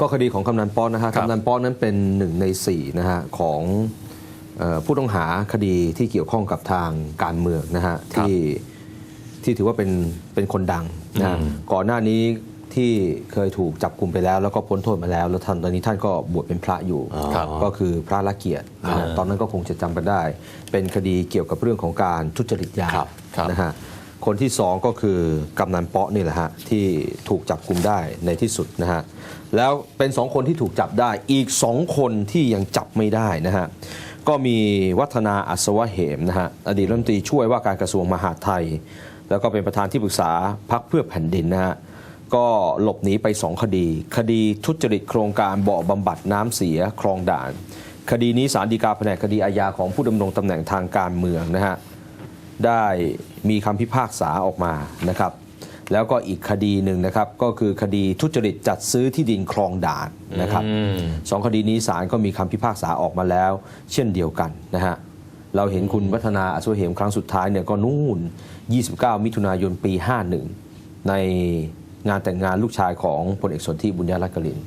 ก็คดีของกำนันป๊อกนะฮะครับกำนันป๊อกนั้นเป็นหนึ่งในสี่นะฮะของเอ่อผู้ต้องหาคดีที่เกี่ยวข้องกับทางการเมืองนะฮะที่ที่ถือว่าเป็นเป็นคนดังนะฮะก่อนหน้านี้ที่เคยถูกจับกลุ่มไปแล้ว แล้วก็พ้นโทษมาแล้ว แล้วท่านตอนนี้ท่านก็บวชเป็นพระอยู่ครับก็คือพระละเกียรตินะฮะตอนนั้นก็คงจะจำกันได้ เป็นคดีเกี่ยวกับเรื่องของการทุจริตยาครับครับนะฮะ คนที่สองก็คือกำนันเปาะนี่แหละฮะที่ถูกจับกลุ่มได้ในที่สุดนะฮะแล้วเป็นสองคนที่ถูกจับได้อีกสองคนที่ยังจับไม่ได้นะฮะก็มีวัฒนาอัศวะเหมนะฮะอดีตรัฐมนตรีช่วยว่าการกระทรวงมหาดไทย แล้วก็เป็นประธานที่ปรึกษาพักเพื่อแผ่นดินนะฮะก็หลบหนีไปสองคดี คดีทุจริตโครงการบ่อบำบัดน้ำเสียคลองด่าน คดีนี้สารดีกาแผนกคดีอาญาของผู้ดำรงตำแหน่งทางการเมืองนะฮะ ได้มีคำพิพากษาออกมานะครับ แล้วก็อีกคดีหนึ่งนะครับก็คือคดีทุจริตจัดซื้อที่ดินคลองด่านนะครับสองคดีนี้ศาลก็มีคำพิพากษาออกมาแล้ว เช่นเดียวกันนะฮะเราเห็นคุณวัฒนาอสุเหมครั้งสุดท้ายเนี่ยก็นู่น 29 มิถุนายนปี 51 ในงานแต่งงานลูกชายของพลเอกสนธิบุญญาลักกลิน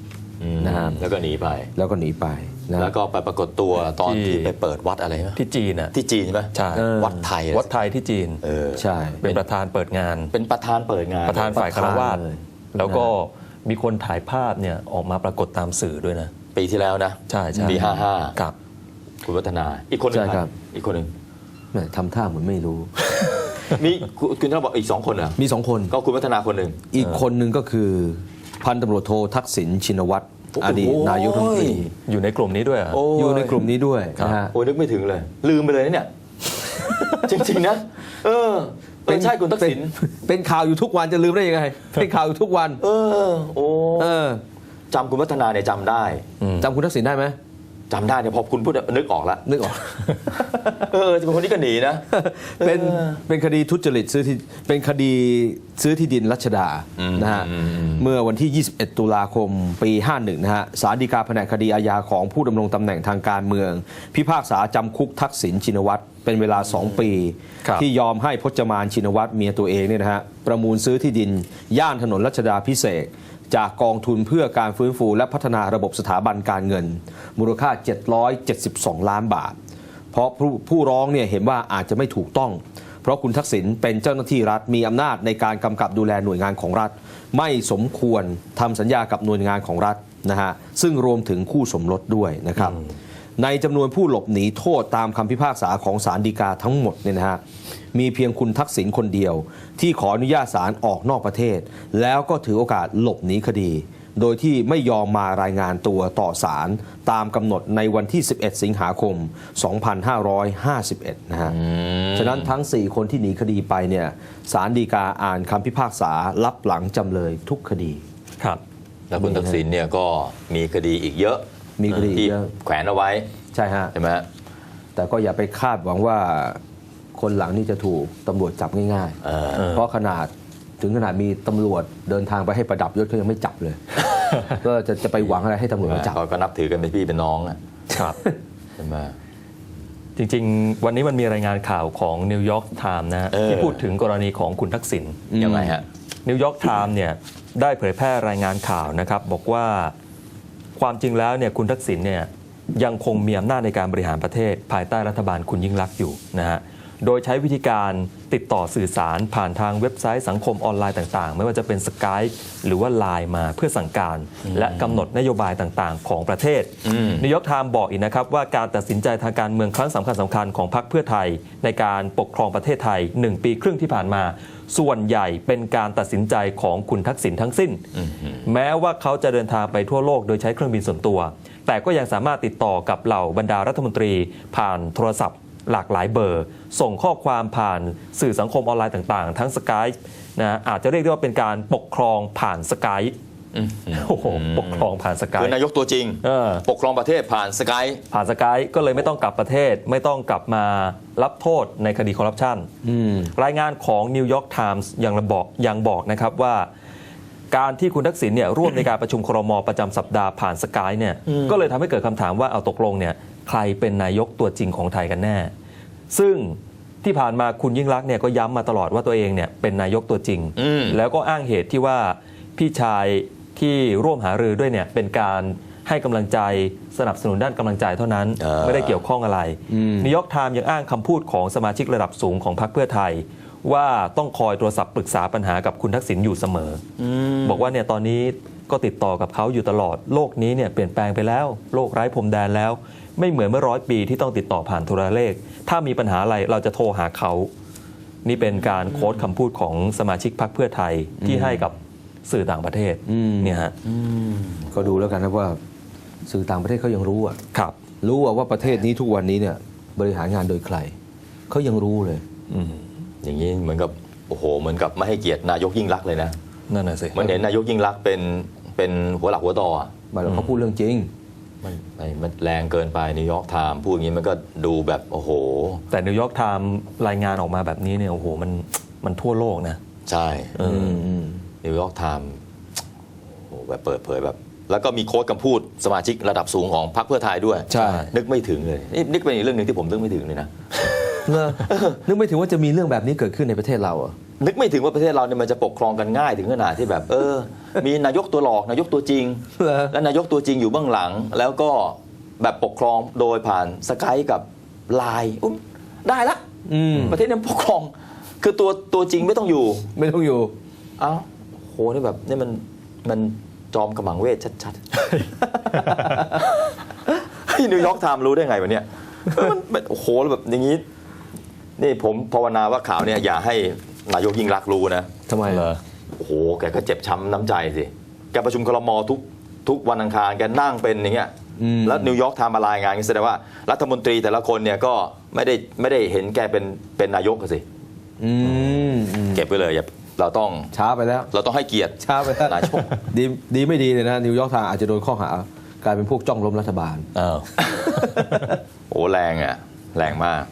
นะฮะแล้วก็หนีไปแล้วก็หนีไป นะแล้วก็ไปปรากฏตัวตอนที่ที่ไปเปิดวัดอะไรนะที่จีนอะที่จีนใช่ไหมใช่วัดไทยอะวัดไทยที่จีนเออใช่ เป็นประธานเปิดงาน เป็นประธานเปิดงาน ประธานฝ่ายคารวาสเลยแล้วก็มีคนถ่ายภาพเนี่ยออกมาปรากฏตามสื่อด้วยนะ ปีที่แล้วนะ ใช่ใช่ปีห้าห้าครับคุณวัฒนา อีกคนหนึงใช่ครับ อีกคนหนึ่งแหม่ทำท่าเหมือนไม่รู้ มีคุณคุณธนาบอกอีกสองคนเหรอมีสองคน ก็คุณวัฒนาคนหนึ่งอีกคนหนึ่งก็คือพันตำรวจโททักษิณชินวัตรโอ้โหอดีตนายกรัฐมนตรีอยู่ในกลุ่มนี้ด้วยเหรอโอ้อยู่ในกลุ่มนี้ด้วยครับนะฮะ โอ้ยนึกไม่ถึงเลย ลืมไปเลยนะเนี่ย จริงๆนะ เออเออใช่คุณทักษิณเป็นเป็นข่าวอยู่ทุกวันจะลืมได้ยังไง เป็นข่าวอยู่ทุกวัน เออ โอ้เออจำคุณวัฒนาเนี่ยจำได้ จำคุณทักษิณได้ไหม จำได้เนี่ยพอคุณพูดนึกออกละนึกออก เออจะเป็นคนนี้ก็หนีนะ เป็นเออเป็นคดีทุจริตซื้อที่เป็นคดีซื้อที่ดินรัชดาอืมนะฮะอืมอืมเมื่อวันที่ 21 ตุลาคมปี 51 นะฮะสารดีกาแผนกคดีอาญาของผู้ดำรงตำแหน่งทางการเมือง พิพากษาจำคุกทักษิณชินวัตรเป็นเวลา 2 ปีครับที่ยอมให้พจมานชินวัตรเมียตัวเองเนี่ยนะฮะประมูลซื้อที่ดินย่านถนนรัชดาพิเศษก จากกองทุนเพื่อการฟื้นฟูและพัฒนาระบบสถาบันการเงิน มูลค่า 772 ล้านบาท เพราะผู้ผู้ร้องเนี่ยเห็นว่าอาจจะไม่ถูกต้อง เพราะคุณทักษิณเป็นเจ้าหน้าที่รัฐมีอำนาจในการกำกับดูแลหน่วยงานของรัฐ ไม่สมควรทำสัญญากับหน่วยงานของรัฐนะฮะซึ่งรวมถึงคู่สมรสด้วยนะครับ ในจำนวนผู้หลบหนีโทษตามคำพิพากษาของศาลฎีกาทั้งหมดเนี่ยนะฮะมีเพียงคุณทักษิณคนเดียว ที่ขออนุญาตศาลออกนอกประเทศ แล้วก็ถือโอกาสหลบหนีคดี โดยที่ไม่ยอมมารายงานตัวต่อศาลตามกำหนดในวันที่ 11 สิงหาคม 2551 นะฮะ ฉะนั้นทั้ง 4 คนที่หนีคดีไปเนี่ยศาลฎีกาอ่านคำพิพากษารับหลังจำเลยทุกคดี ครับ แล้วคุณทักษิณเนี่ยก็มีคดีอีกเยอะ มีคดีอีกที่เยอะแขวนเอาไว้ใช่ฮะใช่ไหมฮะแต่ก็อย่าไปคาดหวังว่าคนหลังนี่จะถูกตำรวจจับง่ายเออๆเพราะขนาดถึงขนาดมีตำรวจเดินทางไปให้ประดับยศเขายังไม่จับเลย ก็จะจะไปหวังอะไรให้ตำรวจมาจับเขาก็นับถือกันเป็นพี่เป็นน้องอะครับใช่ไหมจริง ๆ วันนี้มันมีรายงานข่าวของนิวยอร์กไทม์นะฮะเออที่พูดถึงกรณีของคุณทักษิณยังไงฮะนิวยอร์กไทม์เนี่ยได้เผยแพร่รายงานข่าวนะครับ บอกว่า ความจริงแล้วเนี่ยคุณทักษิณเนี่ยยังคงมีอำนาจในการบริหารประเทศ ภายใต้รัฐบาลคุณยิ่งลักษณ์อยู่นะฮะ โดยใช้วิธีการติดต่อสื่อสารผ่านทางเว็บไซต์สังคมออนไลน์ต่างๆ ไม่ว่าจะเป็นสกายหรือว่าไลน์มาเพื่อสั่งการ และกำหนดนโยบายต่างๆ ของประเทศอืมนิวยอร์กไทม์บอกอีกนะครับว่าการตัดสินใจทางการเมืองครั้งสำคัญสำคัญของพรรคเพื่อไทย ในการปกครองประเทศไทย 1 ปีครึ่งที่ผ่านมา ส่วนใหญ่เป็นการตัดสินใจของคุณทักษิณทั้งสิ้น แม้ว่าเขาจะเดินทางไปทั่วโลกโดยใช้เครื่องบินส่วนตัว แต่ก็ยังสามารถติดต่อกับเหล่าบรรดารัฐมนตรีผ่านโทรศัพท์ หลากหลายเบอร์ ส่งข้อความผ่านสื่อสังคมออนไลน์ต่างๆ ทั้งสกายนะอาจจะเรียกได้ว่าเป็นการปกครองผ่านสกายโอ้โหปกครองผ่านสกายคือนายกตัวจริงเออปกครองประเทศผ่านสกายผ่านสกายก็เลยไม่ต้องกลับประเทศ ไม่ต้องกลับมารับโทษในคดีคอร์รัปชันรายงานของนิวยอร์กไทมส์ยังระบอกยังบอกนะครับว่า การที่คุณทักษิณเนี่ยร่วมในการประชุมครมประจำสัปดาห์ผ่านสกายเนี่ยก็เลยทำให้เกิดคำถามว่าเอาตกลงเนี่ย ใครเป็นนายกตัวจริงของไทยกันแน่ ซึ่งที่ผ่านมาคุณยิ่งรักษณ์เนี่ยก็ย้ำมาตลอดว่าตัวเองเนี่ยเป็นนายกตัวจริงอืมแล้วก็อ้างเหตุที่ว่าพี่ชายทที่ร่วมหารือด้วยเนี่ยเป็นการให้กำลังใจสนับสนุนด้านกำลังใจเท่านั้นเออไม่ได้เกี่ยวข้องอะไรอืมนิวยอร์กไทม์ยังอ้างคำพูดของสมาชิกระดับสูงของพรรคเพื่อไทย ว่าต้องคอยโทรศัพท์ปรึกษาปัญหากับคุณทักษิณอยู่เสมออบอกว่าเนี่ยตอนนี้ก็ติดต่อกับเขาอยู่ตลอด โลกนี้เนี่ยเปลี่ยนแปลงไปแล้ว โลกไร้พรมแดนแล้ว ไม่เหมือนเมื่อร้อยปีที่ต้องติดต่อผ่านโทรเลข ถ้ามีปัญหาอะไรเราจะโทรหาเขา นี่เป็นการโค้ดคำพูดของสมาชิกพรรคเพื่อไทยที่ให้กับสื่อต่างประเทศอืมเนี่ยฮะก็ดูแล้วกันนะว่าสื่อต่างประเทศเขายังรู้อะครับ รู้อะว่าประเทศนี้ทุกวันนี้เนี่ย บริหารงานโดยใครเขายังรู้เลยอืมอย่างนี้เหมือนกับโอ้โหเหมือนกับไม่ให้เกียรตินายกยิ่งรักษณ์เลยนะนั่นน่ะสิเหมันเห็นนายกยิ่งรักษณ์เป็นเป็นหัวหลักหัวต่ออะหมายถึงเขาพูดเรื่องจริง มันไม่มันแรงเกินไปนิวยอร์กไทม์พูดอย่างนี้มันก็ดูแบบโอ้โห แต่นิวยอร์กไทม์รายงานออกมาแบบนี้เนี่ยโอ้โหมันมันทั่วโลกนะ ใช่เออออืมนิวยอร์กไทม์โอ้โหแบบเปิดเผยแบบ แล้วก็มีโค้ดคำพูดสมาชิกระดับสูงของพรรคเพื่อไทยด้วยใช่ นึกไม่ถึงเลยนี่นี่เป็นอีกเรื่องหนึ่งที่ผมนึกไม่ถึงเลยนะ เนอะนึกไม่ถึงว่าจะมีเรื่องแบบนี้เกิดขึ้นในประเทศเราอะ นึกไม่ถึงว่าประเทศเราเนี่ยมันจะปกครองกันง่ายถึงขนาดที่แบบ เออ มีนายกตัวหลอกนายกตัวจริงเหรอและนายกตัวจริงอยู่เบื้องหลัง แล้วก็แบบปกครองโดยผ่านสกายกับไลน์อุ๊ยได้ละอืมประเทศนี้ปกครอง คือตัวตัวจริงไม่ต้องอยู่ ไม่ต้องอยู่เอ้าโหนี่แบบนี่มันมันจอมกระหมังเวทชัดๆให้นิวยอร์กไทม์รู้ได้ไงวะเนี่ยเออมันมันโอ้โหแบบอย่างนี้ นี่ผมภาวนาว่าข่าวเนี่ยอย่าให้ นายกยิ่งรักษณ์รู้นะทำไมเหรอ โอ้โหแกก็เจ็บช้ำน้ำใจสิแกประชุมครมทุกทุกวันอังคารแกนั่งเป็นอย่างเงี้ยอืม แล้วนิวยอร์กไทม์มารายงานแสดงว่ารัฐมนตรีแต่ละคนเนี่ยก็ไม่ได้ไม่ได้เห็นแกเป็นเป็นนายกอะสิอืมอืมเก็บไว้เลยอย่าเราต้องช้าไปแล้ว เราต้องให้เกียรติ ช้าไปแล้วนายก ดีดีไม่ดีเลยนะ นิวยอร์กไทม์อาจจะโดนข้อหากลายเป็นพวกจ้องล้มรัฐบาล อ้าว โอ้แรงอะแรงมาก